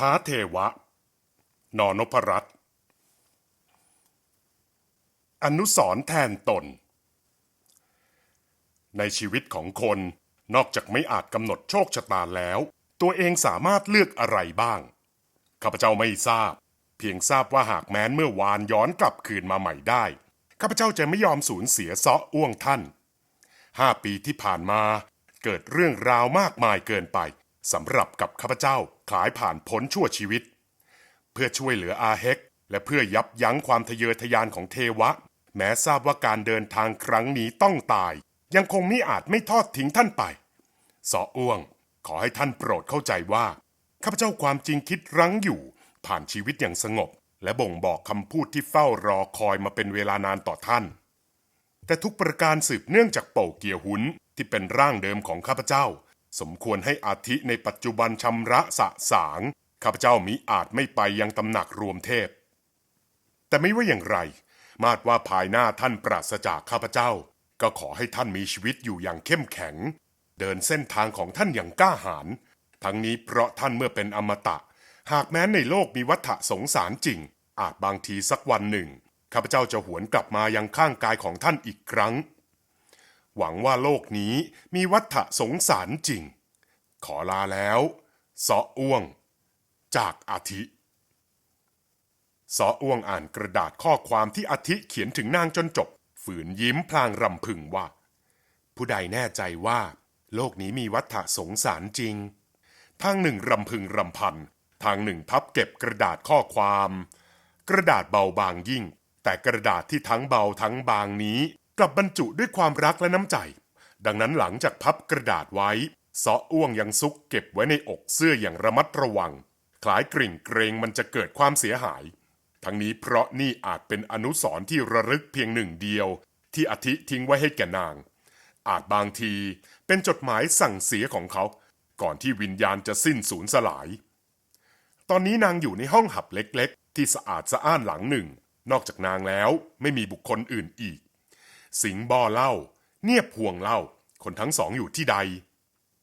ท้าเทวะ นอนพรัตน์อนุสรแทนตน ในชีวิตของคนนอกจากไม่อาจกำหนดโชคชะตาแล้ว ตัวเองสามารถเลือกอะไรบ้าง ข้าพเจ้าไม่ทราบ เพียงทราบว่าหากแม้นเมื่อวานย้อนกลับคืนมาใหม่ได้ ข้าพเจ้าจะไม่ยอมสูญเสียเซาะอ้วงท่านห้าปีที่ผ่านมาเกิดเรื่องราวมากมายเกินไปสำหรับกับข้าพเจ้า คลายผ่านพ้นชั่วชีวิต เพื่อช่วยเหลืออาเฮกและเพื่อยับยั้งความทะเยอทะยานของเทวะ แม้ทราบว่าการเดินทางครั้งนี้ต้องตาย ยังคงมิอาจไม่ทอดทิ้งท่านไปสออ้วง ขอให้ท่านโปรดเข้าใจว่าข้าพเจ้าความจริงคิดรั้งอยู่ ผ่านชีวิตอย่างสงบ และบ่งบอกคำพูดที่เฝ้ารอคอยมาเป็นเวลานานต่อท่าน แต่ทุกประการสืบเนื่องจากเป่าเกียหุนที่เป็นร่างเดิมของข้าพเจ้า สมควรให้อาทิในปัจจุบันชำระสะสางข้าพเจ้ามิอาจไม่ไปยังตำหนักรวมเทพ แต่ไม่ว่าอย่างไร มาดว่าภายหน้าท่านปราศจากข้าพเจ้า ก็ขอให้ท่านมีชีวิตอยู่อย่างเข้มแข็ง เดินเส้นทางของท่านอย่างกล้าหาญทั้งนี้เพราะท่านเมื่อเป็นอมตะ หากแม้ในโลกมีวัฏสงสารจริง อาจบางทีสักวันหนึ่งข้าพเจ้าจะหวนกลับมายังข้างกายของท่านอีกครั้ง หวังว่าโลกนี้มีวัฏฏสงสารจริง ขอลาแล้วซออ้วง จากอาทิซออ้วงอ่านกระดาษข้อความที่อาทิเขียนถึงนางจนจบ ฝืนยิ้มพลางรำพึงว่า ผู้ใดแน่ใจว่า โลกนี้มีวัฏสงสารจริง ทางหนึ่งรำพึงรำพัน ทางหนึ่งพับเก็บกระดาษข้อความ กระดาษเบาบางยิ่ง แต่กระดาษที่ทั้งเบาทั้งบางนี้ กลับบรรจุด้วยความรักและน้ำใจ ดังนั้นหลังจากพับกระดาษไว้ซออ้วงยังซุกเก็บไว้ในอกเสื้ออย่างระมัดระวัง คล้ายกริ่งเกรงมันจะเกิดความเสียหาย ทั้งนี้เพราะนี่อาจเป็นอนุสรณ์ที่ระลึกเพียงหนึ่งเดียว ที่อาทิทิ้งไว้ให้แก่นาง อาจบางทีเป็นจดหมายสั่งเสียของเขา ก่อนที่วิญญาณจะสิ้นสูญสลาย ตอนนี้นางอยู่ในห้องหับเล็ก ๆ ที่สะอาดสะอ้านหลังหนึ่ง นอกจากนางแล้วไม่มีบุคคลอื่นอีก สิงห์บ่อเล่า เนียบพวงเล่า คนทั้งสองอยู่ที่ใด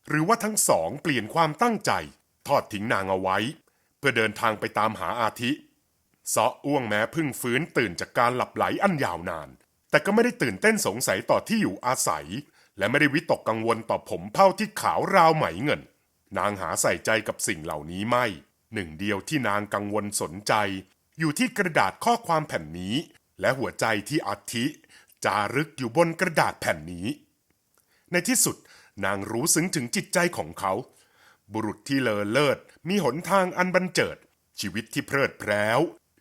หรือว่าทั้งสองเปลี่ยนความตั้งใจ ทอดทิ้งนางเอาไว้ เพื่อเดินทางไปตามหาอาทิซาะอ้วงแม้พึ่งฟื้นตื่นจากการหลับไหลอันยาวนาน แต่ก็ไม่ได้ตื่นเต้นสงสัยต่อที่อยู่อาศัย และไม่ได้วิตกกังวลต่อผมเผ้าที่ขาวราวไหมเงิน นางหาใส่ใจกับสิ่งเหล่านี้ไม่ หนึ่งเดียวที่นางกังวลสนใจ อยู่ที่กระดาษข้อความแผ่นนี้ และหัวใจที่อาทิ จารึกอยู่บนกระดาษแผ่นนี้ ในที่สุดนางรู้ซึ้งถึงจิตใจของเขา บุรุษที่เลอเลิศมีหนทางอันบันเจิด ชีวิตที่เพลิดเพล้ว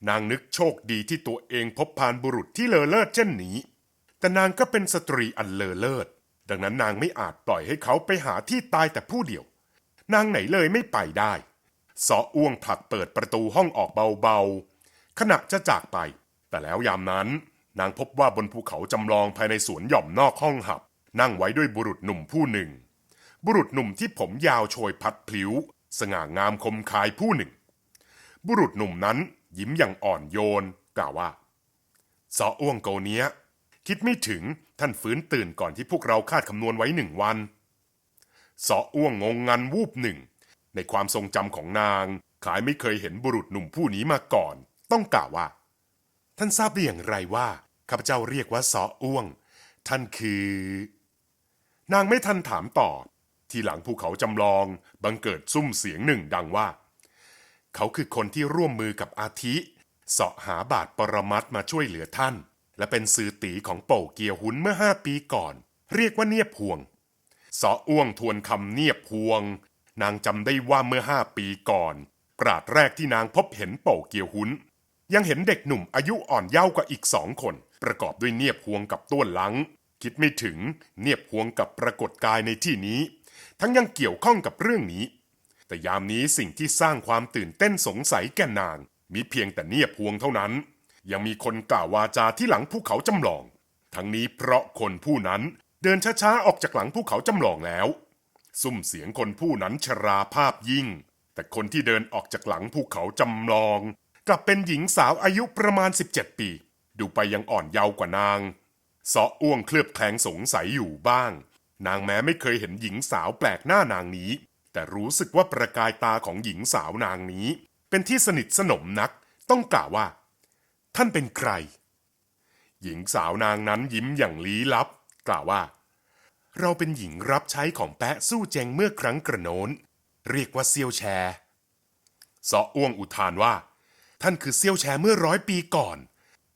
นางนึกโชคดีที่ตัวเองพบพานบุรุษที่เลอเลิศเช่นนี้ แต่นางก็เป็นสตรีอันเลอเลิศ ดังนั้นนางไม่อาจปล่อยให้เขาไปหาที่ตายแต่ผู้เดียว นางไหนเลยไม่ไปได้ซออ้วงผลักเปิดประตูห้องออกเบาๆ ขณะจะจากไป แต่แล้วยามนั้น นางพบว่าบนภูเขาจำลองภายในสวนหย่อมนอกห้องหับ นั่งไว้ด้วยบุรุษหนุ่มผู้หนึ่ง บุรุษหนุ่มที่ผมยาวโชยพัดพลิ้ว สง่างามคมคายผู้หนึ่ง บุรุษหนุ่มนั้นยิ้มอย่างอ่อนโยน กล่าวว่าซออ้วงโกเนี้ย คิดไม่ถึงท่านฟื้นตื่นก่อนที่พวกเราคาดคำนวณไว้หนึ่งวันซออ้วงงงงันวูบหนึ่ง ในความทรงจำของนางขายไม่เคยเห็นบุรุษหนุ่มผู้นี้มาก่อน ต้องกล่าวว่า ท่านทราบได้อย่างไรว่า ข้าพเจ้าเรียกว่าซออ้วง ท่านคือ นางไม่ทันถามต่อ ที่หลังภูเขาจำลอง บังเกิดซุ้มเสียงหนึ่งดังว่า เขาคือคนที่ร่วมมือกับอาทิเสาะหาบาทปรมัตมาช่วยเหลือท่าน และเป็นสื่อตีของโป่เกียวหุนเมื่อห้าปีก่อน เรียกว่าเนียบพวงเสาะอ้วงทวนคำเนียบพวง นางจำได้ว่าเมื่อห้าปีก่อนปราดแรกที่นางพบเห็นโป่เกียวหุนยังเห็นเด็กหนุ่มอายุอ่อนเยาว์กว่าอีกสองคน ประกอบด้วยเนียบพวงกับต้วนหลัง คิดไม่ถึงเนียบพวงกับปรากฏกายในที่นี้ ทั้งยังเกี่ยวข้องกับเรื่องนี้ แต่ยามนี้สิ่งที่สร้างความตื่นเต้นสงสัยแก่นาง มีเพียงแต่เนียบพวงเท่านั้น ยังมีคนกล่าววาจาที่หลังภูเขาจำลอง ทั้งนี้เพราะคนผู้นั้นเดินช้าๆออกจากหลังภูเขาจำลองแล้ว ซุ้มเสียงคนผู้นั้นชราภาพยิ่ง แต่คนที่เดินออกจากหลังภูเขาจำลอง กลับเป็นหญิงสาวอายุประมาณ 17 ปี ดูไปยังอ่อนเยาว์กว่านางเสาะอ้วงเคลือบแคลงสงสัยอยู่บ้าง นางแม้ไม่เคยเห็นหญิงสาวแปลกหน้านางนี้ แต่รู้สึกว่าประกายตาของหญิงสาวนางนี้ เป็นที่สนิทสนมนัก ต้องกล่าวว่า ท่านเป็นใคร หญิงสาวนางนั้นยิ้มอย่างลี้ลับ กล่าวว่า เราเป็นหญิงรับใช้ของแปะสู้เจงเมื่อครั้งกระโน้น เรียกว่าเซียวแชร์ซออ้วงอุทานว่า ท่านคือเซียวแชร์เมื่อร้อยปีก่อน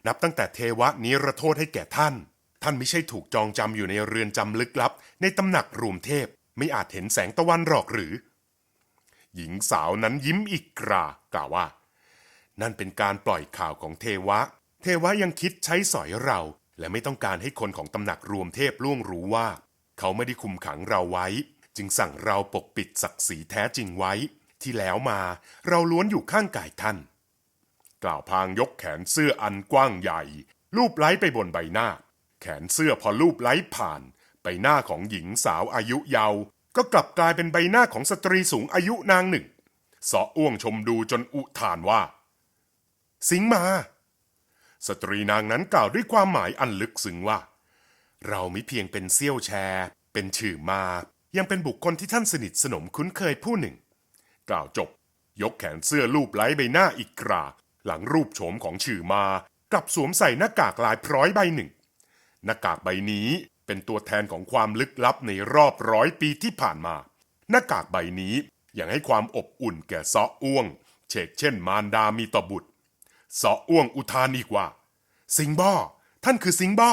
นับตั้งแต่เทวะนิรโทษให้แก่ท่าน ท่านไม่ใช่ถูกจองจำอยู่ในเรือนจำลึกลับ ในตำหนักรวมเทพไม่อาจเห็นแสงตะวันหรอกหรือ หญิงสาวนั้นยิ้มอีกกรากล่าวว่า นั่นเป็นการปล่อยข่าวของเทวะ เทวะยังคิดใช้สอยเรา และไม่ต้องการให้คนของตำหนักรวมเทพล่วงรู้ว่า เขาไม่ได้คุมขังเราไว้ จึงสั่งเราปกปิดศักดิ์ศรีแท้จริงไว้ ที่แล้วมาเราล้วนอยู่ข้างกายท่าน กล่าวพางยกแขนเสื้ออันกว้างใหญ่ ลูบไล้ไปบนใบหน้า แขนเสื้อพอลูบไล้ผ่าน ใบหน้าของหญิงสาวอายุเยาว์ก็กลับกลายเป็นใบหน้าของสตรีสูงอายุนางหนึ่งสออ้วงชมดูจนอุทานว่า สิงมา สตรีนางนั้นกล่าวด้วยความหมายอันลึกซึ้งว่า เราไม่เพียงเป็นเซี่ยวแชร์ เป็นชื่อมา ยังเป็นบุคคลที่ท่านสนิทสนมคุ้นเคยผู้หนึ่ง กล่าวจบ ยกแขนเสื้อลูบไล้ใบหน้าอีกกรา หลังรูปโฉมของชื่อมากลับสวมใส่หน้ากากลายพร้อยใบหนึ่ง หน้ากากใบนี้เป็นตัวแทนของความลึกลับในรอบร้อยปีที่ผ่านมา หน้ากากใบนี้ยังให้ความอบอุ่นแก่ซออ้วง เชกเช่นมารดามีต่อบุตรซออ้วงอุทานอีกว่า สิงบ้อท่านคือสิงบ้อ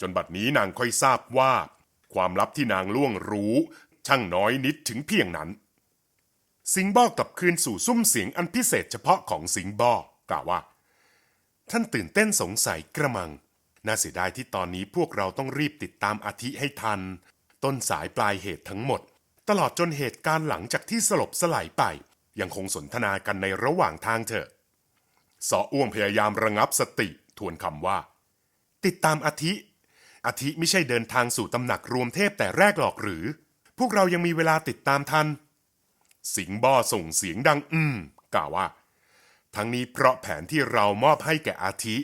จนบัดนี้นางค่อยทราบว่า ความลับที่นางล่วงรู้ ช่างน้อยนิดถึงเพียงนั้น สิงบอกลับคืนสู่ซุ้มเสียงอันพิเศษเฉพาะของสิงบอกล่าวว่า ท่านตื่นเต้นสงสัยกระมัง น่าเสียดายที่ตอนนี้พวกเราต้องรีบติดตามอาทิให้ทัน ต้นสายปลายเหตุทั้งหมด ตลอดจนเหตุการณ์หลังจากที่สลบสลายไป ยังคงสนทนากันในระหว่างทางเถอะสออ้วงพยายามระงับสติทวนคำว่า ติดตามอาทิอาทิไม่ใช่เดินทางสู่ตำหนักรวมเทพแต่แรกหรอกหรือ พวกเรายังมีเวลาติดตามทัน สิงห์บ้อส่งเสียงดังอืมกล่าวว่า ทั้งนี้เพราะแผนที่เรามอบให้แก่อาทิ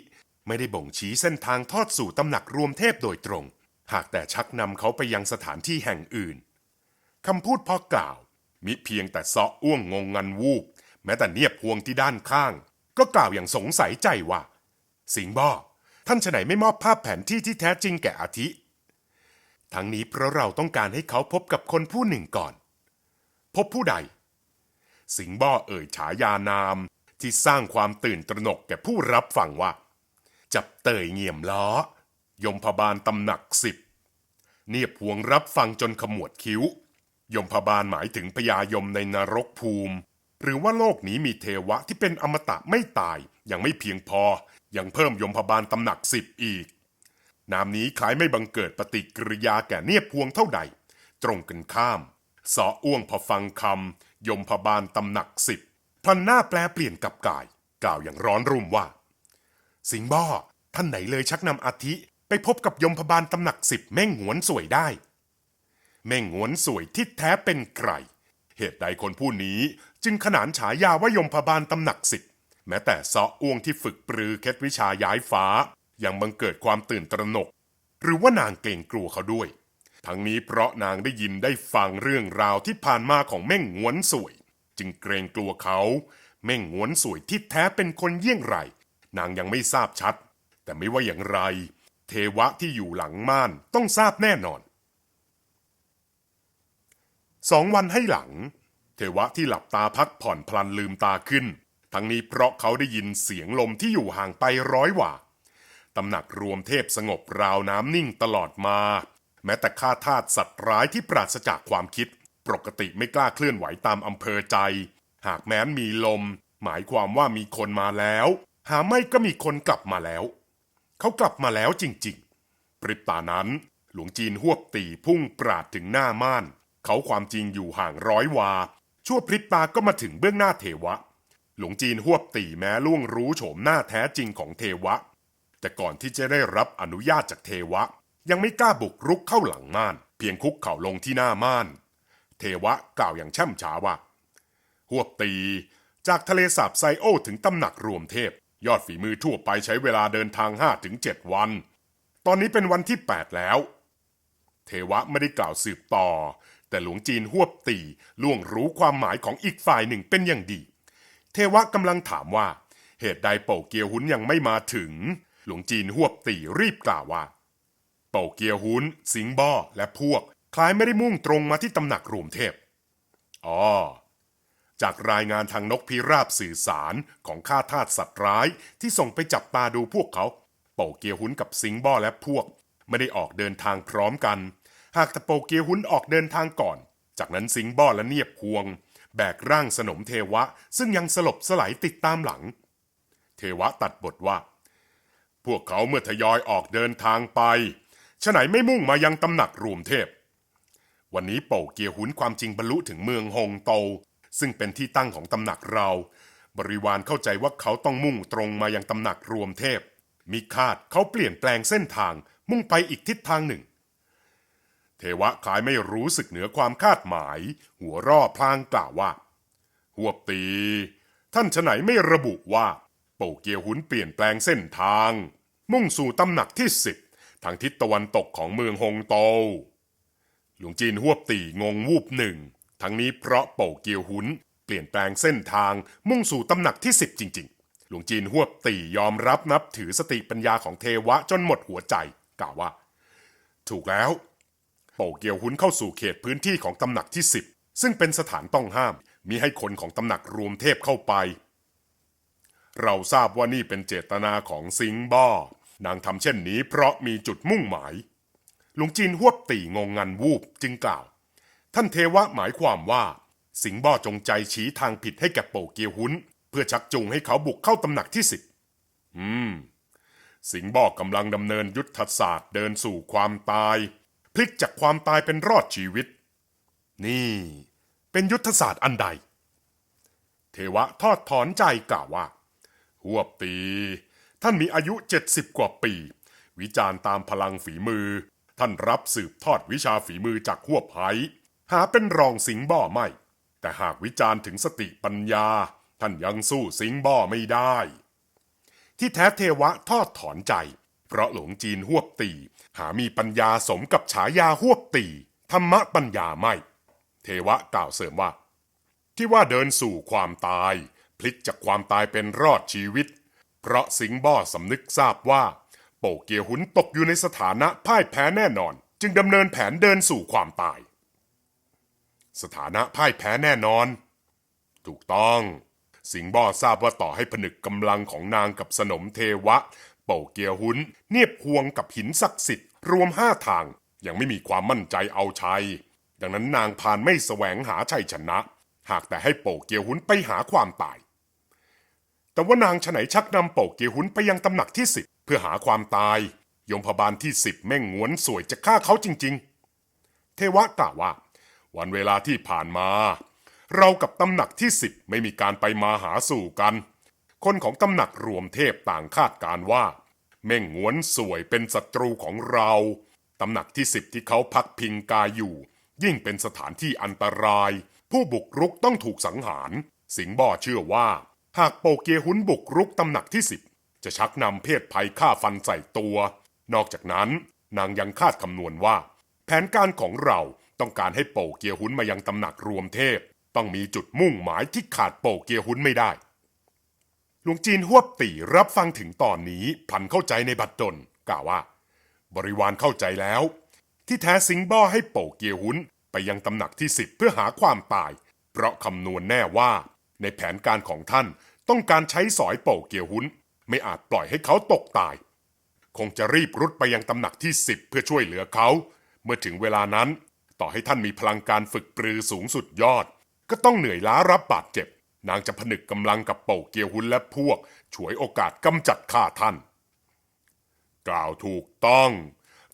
ไม่ได้บ่งชี้เส้นทางทอดสู่ตำหนักรวมเทพโดยตรง หากแต่ชักนำเขาไปยังสถานที่แห่งอื่นคำพูดพอกล่าว มิเพียงแต่ซาะอ้วงงงงันวูบ แม้แต่เนียบพวงที่ด้านข้าง ก็กล่าวอย่างสงสัยใจว่า สิงห์บ้อท่านฉไหนไม่มอบภาพแผนที่ที่แท้จริงแก่อาทิ ทั้งนี้เพราะเราต้องการให้เขาพบกับคนผู้หนึ่งก่อน พบผู้ใด สิงห์บ้อเอ่ยฉายานามที่สร้างความตื่นตระหนกแก่ผู้รับฟังว่า จับเตยเงี่ยมล้อ ยมพบาลตำหนักสิบเนียบพวงรับฟังจนขมวดคิ้ว ยมพบาลหมายถึงพญายมในนรกภูมิ หรือว่าโลกนี้มีเทวะที่เป็นอมตะไม่ตาย ยังไม่เพียงพอ ยังเพิ่มยมพบาลตำหนักสิบอีก นามนี้คล้ายไม่บังเกิดปฏิกิริยาแก่เนียบพวงเท่าใด ตรงกันข้าม สออ้วงพอฟังคำยมพบาลตำหนักสิบพลันหน้าแปลเปลี่ยนกับกาย กล่าวอย่างร้อนรุ่มว่า สิงบ้อท่านไหนเลยชักนำอาทิ ไปพบกับยมพบาลตำหนักสิบแม่งหวนสวยได้ แม่งหวนสวยที่แท้เป็นใคร เหตุใดคนผู้นี้จึงขนานฉายาว่ายมพบาลตำหนักสิบแม้แต่ซาะอ้วงที่ฝึกปรือเคล็ดวิชาย้ายฟ้ายังบังเกิดความตื่นตระหนก หรือว่านางเกรงกลัวเขาด้วย ทั้งนี้เพราะนางได้ยินได้ฟังเรื่องราวที่ผ่านมาของแม่งหวนสวย จึงเกรงกลัวเขา แม่งหวนสวยที่แท้เป็นคนเยี่ยงไร นางยังไม่ทราบชัด แต่ไม่ว่าอย่างไร เทวะที่อยู่หลังม่านต้องทราบแน่นอนสองวันให้หลัง เทวะที่หลับตาพักผ่อนพลันลืมตาขึ้น ทั้งนี้เพราะเขาได้ยินเสียงลมที่อยู่ห่างไปร้อยว่าตำหนักรวมเทพสงบราวน้ำนิ่งตลอดมา แม้แต่ข้าทาสสัตว์ร้ายที่ปราศจากความคิด ปกติไม่กล้าเคลื่อนไหวตามอำเภอใจ หากแม้นมีลม หมายความว่ามีคนมาแล้ว หาไม่ก็มีคนกลับมาแล้ว เขากลับมาแล้วจริงๆ ปริบตานั้นหลวงจีนหวบตีพุ่งปราดถึงหน้าม่าน เขาความจริงอยู่ห่างร้อยวา ชั่วพริบตาก็มาถึงเบื้องหน้าเทวะ หลวงจีนหวบตีแม้ล่วงรู้โฉมหน้าแท้จริงของเทวะ แต่ก่อนที่จะได้รับอนุญาตจากเทวะ ยังไม่กล้าบุกรุกเข้าหลังม่าน เพียงคุกเข่าลงที่หน้าม่าน เทวะกล่าวอย่างแช่มช้าว่าหวบตี จากทะเลสาบไซโอถึงตำหนักรวมเทพ ยอดฝีมือทั่วไปใช้เวลาเดินทาง5ถึง7วัน ตอนนี้เป็นวันที่ 8 แล้ว เทวะไม่ได้กล่าวสืบต่อ แต่หลวงจีนหวบตีล่วงรู้ความหมายของอีกฝ่ายหนึ่งเป็นอย่างดี เทวะกำลังถามว่า เหตุใดโป่าเกียวหุนยังไม่มาถึง หลวงจีนหวบตีรีบกล่าวว่า โป่เกียวหุนสิงบ้อและพวก คล้ายไม่ได้มุ่งตรงมาที่ตำหนักรวมเทพอ๋อจากรายงานทางนกพิราบสื่อสารของข้าทาสสัตว์ร้ายที่ส่งไปจับตาดูพวกเขาโป่เกียหุนกับสิงบ้อและพวก ไม่ได้ออกเดินทางพร้อมกัน หากแต่โป่เกียหุนออกเดินทางก่อน จากนั้นสิงบ้อและเนียบพวง แบกร่างสนมเทวะ ซึ่งยังสลบสลายติดตามหลัง เทวะตัดบทว่า พวกเขาเมื่อทยอยออกเดินทางไป ฉไหนไม่มุ่งมายังตำหนักรวมเทพ วันนี้โป่เกียวหุนความจริงบรรลุถึงเมืองฮงโต ซึ่งเป็นที่ตั้งของตำหนักเรา บริวารเข้าใจว่าเขาต้องมุ่งตรงมายังตำหนักรวมเทพมิคาดเขาเปลี่ยนแปลงเส้นทางมุ่งไปอีกทิศทางหนึ่ง เทวะคล้ายไม่รู้สึกเหนือความคาดหมาย หัวร่อพลางกล่าวว่าหวบตี ท่านฉไหนไม่ระบุว่าโป่เกียวหุนเปลี่ยนแปลงเส้นทาง มุ่งสู่ตำหนักที่สิบ ทางทิศตะวันตกของเมืองฮงโต หลวงจีนหวบตีงงวูบหนึ่ง ทั้งนี้เพราะโป่าเกียวหุนเปลี่ยนแปลงเส้นทางมุ่งสู่ตำหนักที่สิบจริง ๆ หลวงจีนหวบตียอมรับนับถือสติปัญญาของเทวะจนหมดหัวใจกล่าวว่า ถูกแล้วโป่าเกียวหุนเข้าสู่เขตพื้นที่ของตำหนักที่สิบซึ่งเป็นสถานต้องห้ามมิให้คนของตำหนักรวมเทพเข้าไป เราทราบว่านี่เป็นเจตนาของซิงบ้อ นางทำเช่นนี้เพราะมีจุดมุ่งหมาย หลวงจีนหวบตีงงงันวูบจึงกล่าว ท่านเทวะหมายความว่า สิงบ้อจงใจชี้ทางผิดให้แก่โปเกียวหุนเพื่อชักจูงให้เขาบุกเข้าตำหนักที่สิบอืม สิงบอกำลังดำเนินยุทธศาสตร์เดินสู่ความตาย พลิกจากความตายเป็นรอดชีวิต นี่ เป็นยุทธศาสตร์อันใด เทวะทอดถอนใจกล่าวว่าหวบตี ท่านมีอายุเจ็ดสิบกว่าปี วิจารณ์ตามพลังฝีมือ ท่านรับสืบทอดวิชาฝีมือจากหวบไผ่หาเป็นรองสิงบ่อไม่ แต่หากวิจารณ์ถึงสติปัญญา ท่านยังสู้สิงบ่อไม่ได้ ที่แท้เทวะทอดถอนใจ เพราะหลวงจีนหวบตี หามีปัญญาสมกับฉายาหวบตีธรรมะปัญญาไม่ เทวะกล่าวเสริมว่า ที่ว่าเดินสู่ความตาย พลิกจากความตายเป็นรอดชีวิต เพราะสิงห์บ่อสำนึกทราบว่า โปเกียวหุนตกอยู่ในสถานะพ่ายแพ้แน่นอน จึงดำเนินแผนเดินสู่ความตาย สถานะพ่ายแพ้แน่นอน ถูกต้อง สิงห์บ่อทราบว่าต่อให้ผนึกกำลังของนางกับสนมเทวะ โป่เกียวหุนเนียบพวงกับหินศักดิ์สิทธิ์รวมห้าทาง ยังไม่มีความมั่นใจเอาชัย ดังนั้นนางพานไม่แสวงหาชัยชนะ หากแต่ให้โป่เกียวหุนไปหาความตาย แต่ว่านางฉไหนชักนำโป่เกียหุนไปยังตำหนักที่สิบเพื่อหาความตาย ยมพบาลที่สิบแม่งงวนสวยจะฆ่าเขาจริง ๆ เทวะกล่าวว่า วันเวลาที่ผ่านมา เรากับตำหนักที่สิบไม่มีการไปมาหาสู่กัน คนของตำหนักรวมเทพต่างคาดการว่า แม่งงวนสวยเป็นศัตรูของเราตำหนักที่สิบที่เขาพักพิงกายอยู่ ยิ่งเป็นสถานที่อันตราย ผู้บุกรุกต้องถูกสังหาร สิงห์บ่อเชื่อว่า หากโปเกียหุนบุกรุกตำหนักที่สิบจะชักนำเพศภัยฆ่าฟันใส่ตัว นอกจากนั้นนางยังคาดคำนวณว่า แผนการของเราต้องการให้โปเกียหุนมายังตำหนักรวมเทพ ต้องมีจุดมุ่งหมายที่ขาดโปเกียหุนไม่ได้หลวงจีนหวบตีรับฟังถึงตอนนี้พันเข้าใจในบัดดลกล่าวว่า บริวารเข้าใจแล้ว ที่แท้สิงบ้อให้โปเกียหุนไปยังตำหนักที่สิบเพื่อหาความตาย เพราะคำนวณแน่ว่า ในแผนการของท่าน ต้องการใช้สอยโปเกียวหุนไม่อาจปล่อยให้เขาตกตาย คงจะรีบรุดไปยังตำหนักที่สิบเพื่อช่วยเหลือเขา เมื่อถึงเวลานั้น ต่อให้ท่านมีพลังการฝึกปรือสูงสุดยอด ก็ต้องเหนื่อยล้ารับบาดเจ็บ นางจะผนึกกำลังกับโป่าเกียวหุนและพวก ฉวยโอกาสกำจัดฆ่าท่าน กล่าวถูกต้อง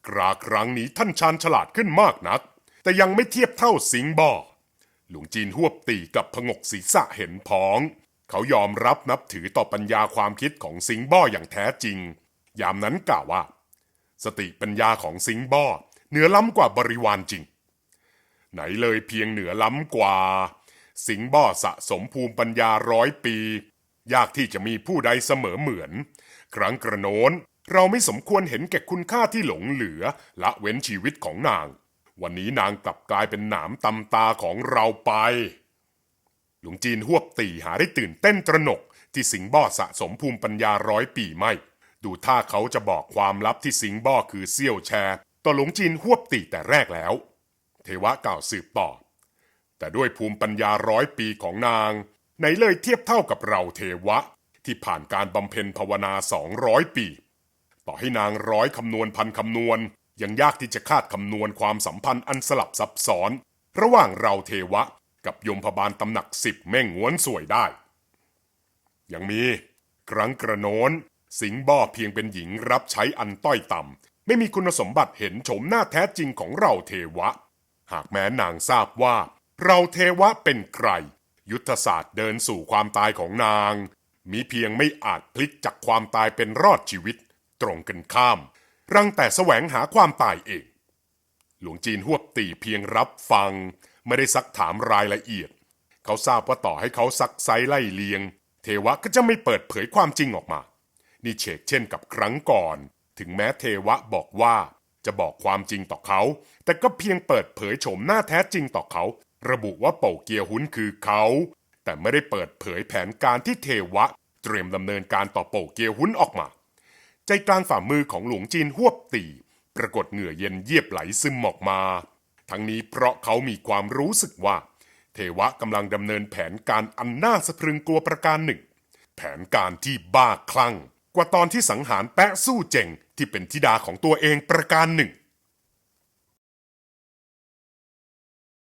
กราครั้งนี้ท่านชาญฉลาดขึ้นมากนัก แต่ยังไม่เทียบเท่าสิงบ่อหลวงจีนหวบตีกับพงกศีรษะเห็นพ้อง เขายอมรับนับถือต่อปัญญาความคิดของสิงบ่ออย่างแท้จริง ยามนั้นกล่าวว่า สติปัญญาของสิงบ่อเหนือล้ำกว่าบริวารจริง ไหนเลยเพียงเหนือล้ำกว่า สิงบ่อสะสมภูมิปัญญาร้อยปี ยากที่จะมีผู้ใดเสมอเหมือน ครั้งกระโน้นเราไม่สมควรเห็นแก่คุณค่าที่หลงเหลือละเว้นชีวิตของนาง วันนี้นางกลับกลายเป็นหนามตำตาของเราไป หลวงจีนหวบตีหาได้ตื่นเต้นตระหนก ที่สิงบ่อสะสมภูมิปัญญาร้อยปีไม่ ดูท่าเขาจะบอกความลับที่สิงบ่อคือเซี่ยวแชร์ต่อหลวงจีนหวบตีแต่แรกแล้ว เทวะกล่าวสืบต่อ แต่ด้วยภูมิปัญญาร้อยปีของนางไหนเลยเทียบเท่ากับเราเทวะ ที่ผ่านการบำเพ็ญภาวนาสองร้อยปี ต่อให้นางร้อยคำนวณพันคำนวณ ยังยากที่จะคาดคำนวณความสัมพันธ์อันสลับซับซ้อน ระหว่างเราเทวะ กับยมพบาลตำหนักสิบแม่งง้วนสวยได้ ยังมีครั้งกระโน้นสิงบ่อเพียงเป็นหญิงรับใช้อันต้อยต่ำไม่มีคุณสมบัติเห็นโฉมหน้าแท้จริงของเราเทวะ หากแม้นางทราบว่า เราเทวะเป็นใคร ยุทธศาสตร์เดินสู่ความตายของนาง มีเพียงไม่อาจพลิกจากความตายเป็นรอดชีวิต ตรงกันข้าม รังแต่แสวงหาความตายเอง หลวงจีนหวบตีเพียงรับฟัง ไม่ได้ซักถามรายละเอียด เขาทราบว่าต่อให้เขาซักไซไล่เลียง เทวะก็จะไม่เปิดเผยความจริงออกมา นี่เชกเช่นกับครั้งก่อน ถึงแม้เทวะบอกว่าจะบอกความจริงต่อเขา แต่ก็เพียงเปิดเผยโฉมหน้าแท้จริงต่อเขา ระบุว่าเป่าเกียร์หุนคือเขา แต่ไม่ได้เปิดเผยแผนการที่เทวะ เตรียมดำเนินการต่อเป่าเกียร์หุนออกมา ใจกลางฝ่ามือของหลวงจีนหวบตีปรากฏเหงื่อเย็นเยียบไหลซึมออกมา ทั้งนี้เพราะเขามีความรู้สึกว่า เทวะกำลังดำเนินแผนการอันน่าสะพรึงกลัวประการหนึ่ง แผนการที่บ้าคลั่ง กว่าตอนที่สังหารแปะสู้เจงที่เป็นธิดาของตัวเองประการหนึ่ง